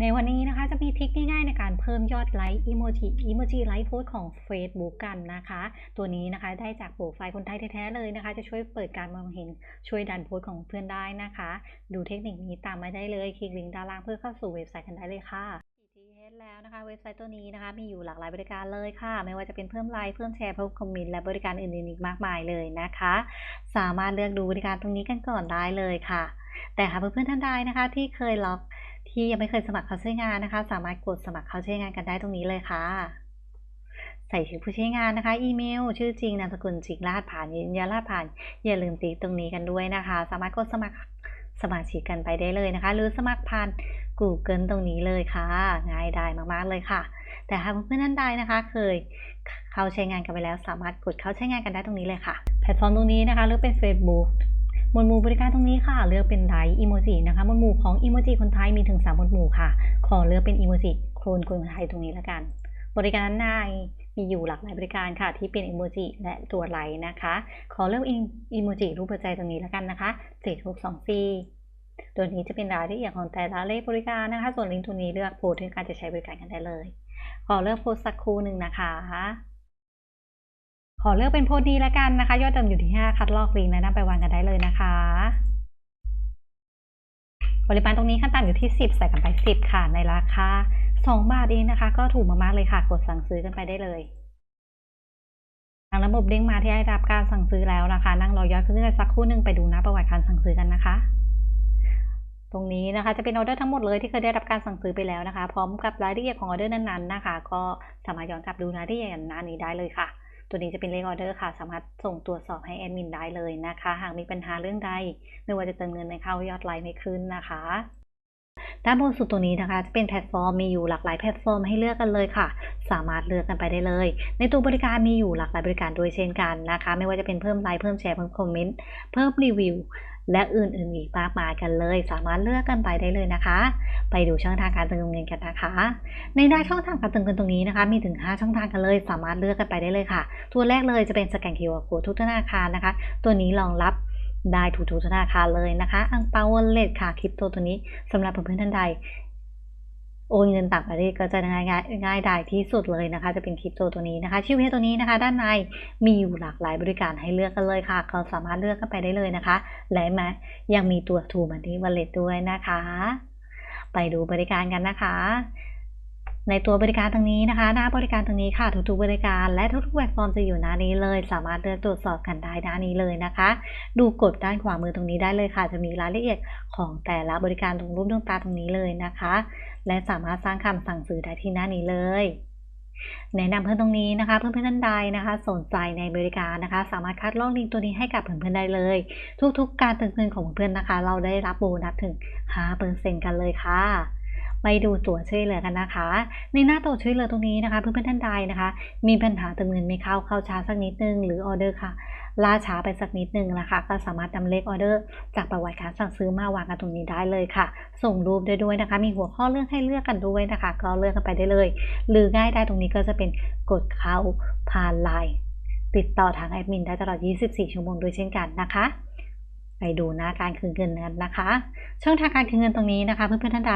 ในวันนี้นะคะจะมีทริคง่ายๆในการเพิ่มยอดไลค์อีโมจิอีโมจิไลค์โพสของ Facebook กันนะคะ ตัวนี้นะคะได้จากโปรไฟล์คนไทยแท้ๆเลยนะคะ จะช่วยเปิดการมองเห็นช่วยดันโพสของเพื่อนได้นะคะ ดูเทคนิคนี้ตามมาได้เลยคลิกลิงก์ด้านล่างเพื่อเข้าสู่เว็บไซต์กันได้เลยค่ะ TTH แล้วนะคะ เว็บไซต์ตัวนี้นะคะมีอยู่หลากหลายบริการเลยค่ะ ไม่ว่าจะเป็นเพิ่มไลค์เพิ่มแชร์เพิ่มคอมเมนต์และบริการอื่นๆอีกมากมายเลยนะคะ สามารถเลือกดูบริการตรงนี้กันก่อนได้เลยค่ะ แต่หากเพื่อนๆท่านใดนะคะ ที่เคยล็อก ที่ยังไม่เคยสมัครเข้าใช้งานนะคะ สามารถกดสมัครเข้าใช้งานกันได้ตรงนี้เลยค่ะ ใส่ชื่อผู้ใช้งานนะคะ อีเมล ชื่อจริง นามสกุลจริงรหัสผ่านยืนยันรหัสผ่าน อย่าลืมติ๊กตรงนี้กันด้วยนะคะ สามารถกดสมัครสมาชิกกันไปได้เลยนะคะ หรือสมัครผ่าน Google ตรงนี้เลยค่ะ ง่ายได้มากๆเลยค่ะ แต่หากเพื่อนๆท่านใดนะคะ เคยเข้าใช้งานกันไปแล้ว สามารถกดเข้าใช้งานกันได้ตรงนี้เลยค่ะ แพลตฟอร์มตรงนี้นะคะเลือเป็น Facebook หมวดหมู่บริการตรงนี้ค่ะ เลือกเป็นไลค์อีโมจินะคะ หมวดหมู่ของอีโมจิคนไทยมีถึง 3 หมวดหมู่ค่ะ ขอเลือกเป็นอีโมจิโคลนคนไทยตรงนี้แล้วกัน บริการในมีอยู่หลากหลายบริการค่ะ ที่เป็นอีโมจิและตัวไลค์นะคะ ขอเลือกอีโมจิรูปหัวใจตรงนี้แล้วกันนะคะ7624ตัวนี้จะเป็นรายละเอียดของแต่ละเลขบริการนะคะ ส่วนลิงก์ตัวนี้เลือกโพสต์ในการจะใช้บริการกันได้เลย ขอเลือกโพสต์สักครู่หนึ่งนะคะ อเลือกเป็นโพสต์นี้แล้วกันนะคะ ยอดเดิมอยู่ที่ 5 คัดลอกลิงก์และนำไปวางกันได้เลยนะคะ ปริมาณตรงนี้ขั้นต่ำอยู่ที่ 10 ใส่กันไป 10 ค่ะ ในราคา 2 บาทเองนะคะ ก็ถูกมากๆเลยค่ะ กดสั่งซื้อกันไปได้เลยทางระบบเด้งมาที่ได้รับการสั่งซื้อแล้วนะคะ นั่งรอยอดขึ้นกันสักครู่หนึ่งไปดูหน้าประวัติการสั่งซื้อกันนะคะ ตรงนี้นะคะจะเป็นออเดอร์ทั้งหมดเลยที่เคยได้รับการสั่งซื้อไปแล้วนะคะ พร้อมกับรายละเอียดของออเดอร์นั้นๆนะคะ ก็สามารถย้อนกลับดูรายละเอียดหน้านี้ได้เลยค่ะ ตัวนี้จะเป็นเลขออเดอร์ค่ะ สามารถส่งตรวจสอบให้แอดมินได้เลยนะคะ หากมีปัญหาเรื่องใด ไม่ว่าจะเติมเงินไม่เข้ายอดไลน์ไม่ขึ้นนะคะด้านบนสุดตรงนี้นะคะจะเป็นแพลตฟอร์มมีอยู่หลากหลายแพลตฟอร์มให้เลือกกันเลยค่ะ สามารถเลือกกันไปได้เลย ในตัวบริการมีอยู่หลากหลายบริการด้วยเช่นกันนะคะ ไม่ว่าจะเป็นเพิ่มไลค์เพิ่มแชร์เพิ่มคอมเมนต์เพิ่มรีวิว และอื่นๆอีกมากมายกันเลย สามารถเลือกกันไปได้เลยนะคะ ไปดูช่องทางการเติมเงินกันนะคะ ในหน้าช่องทางการเติมเงินตรงนี้นะคะ มีถึง 5 ช่องทางกันเลย สามารถเลือกกันไปได้เลยค่ะ ตัวแรกเลยจะเป็นสแกน QR Code ทุกธนาคารนะคะ ตัวนี้รองรับได้ทุกธนาคารเลยนะคะ อังเปาเวอลเล็ตค่ะ คริปโตตัวนี้สำหรับเพื่อนๆท่านใด โอนเงินต่างประเทศก็จะง่ายง่ายง่ายได้ที่สุดเลยนะคะ จะเป็นคริปโตตัวนี้นะคะชื่อเพจตัวนี้นะคะ ด้านในมีอยู่หลากหลายบริการให้เลือกกันเลยค่ะ ก็สามารถเลือกกันไปได้เลยนะคะ และแม้ยังมีตัวทูมันที่วอลเล็ตด้วยนะคะ ไปดูบริการกันนะคะ ในตัวบริการตรงนี้นะคะ หน้าบริการตรงนี้ค่ะ ทุกๆบริการ และทุกๆแพลตฟอร์มจะอยู่หน้านี้เลย สามารถเลือกตรวจสอบกันได้หน้านี้เลยนะคะ ดูกดด้านขวามือตรงนี้ได้เลยค่ะ จะมีรายละเอียดของแต่ละบริการตรงรูปดวงตาตรงนี้เลยนะคะ และสามารถสร้างคำสั่งซื้อได้ที่หน้านี้เลยแนะนำเพื่อนตรงนี้นะคะ เพื่อนๆท่านใดนะคะ สนใจในบริการนะคะ สามารถคัดลอกลิงก์ตัวนี้ให้กับเพื่อนๆได้เลย ทุกๆ การเติมเงินของเพื่อนนะคะ เราได้รับโบนัสถึง5%กันเลยค่ะ ไปดูตัวช่วยเหลือกันนะคะ ในหน้าตัวช่วยเหลือตรงนี้นะคะ เพื่อนๆท่านใดนะคะ มีปัญหาเติมเงินไม่เข้าเข้าช้าสักนิดนึงหรือออเดอร์ค่ะล่าช้าไปสักนิดนึงนะคะ ก็สามารถนำเลขออเดอร์จากประวัติการสั่งซื้อมาวางกันตรงนี้ได้เลยค่ะ ส่งรูปได้ด้วยนะคะ มีหัวข้อเลือกให้เลือกกันด้วยนะคะ ก็เลือกกันไปได้เลย หรือง่ายได้ตรงนี้ก็จะเป็นกดเข้าผ่านไลน์ติดต่อทางแอดมินได้ตลอด 24 ชั่วโมงด้วยเช่นกันนะคะ ไปดูนะการคืนเงินกันนะคะ ช่องทางการคืนเงินตรงนี้นะคะ เพื่อนๆท่านใด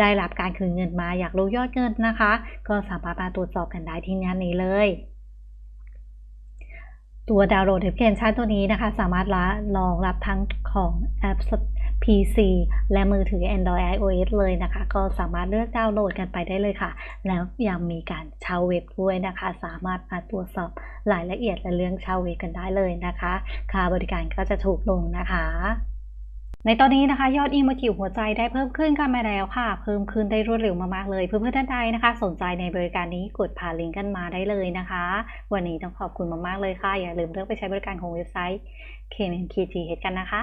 ได้รับการคืนเงินมาอยากรู้ยอดเงินนะคะ ก็สามารถมาตรวจสอบกันได้ที่งานนี้เลย ตัวดาวน์โหลดแอปพลิเคชันตัวนี้นะคะ สามารถรองรับทั้งของแอป PC และมือถือ Android iOS เลยนะคะ ก็สามารถเลือกดาวน์โหลดกันไปได้เลยค่ะ แล้วยังมีการเช่าเว็บด้วยนะคะ สามารถมาตรวจสอบรายละเอียดและเรื่องเช่าเว็บกันได้เลยนะคะ ค่าบริการก็จะถูกลงนะคะในตอนนี้นะคะ ยอดอีโมจิหัวใจได้เพิ่มขึ้นกันมาแล้วค่ะ เพิ่มขึ้นได้รวดเร็วมากๆเลย เพื่อนๆท่านใดนะคะ สนใจในบริการนี้กดผ่านลิงก์กันมาได้เลยนะคะ วันนี้ต้องขอบคุณมากๆเลยค่ะ อย่าลืมเลือกไปใช้บริการของเว็บไซต์ KNKTH กันนะคะ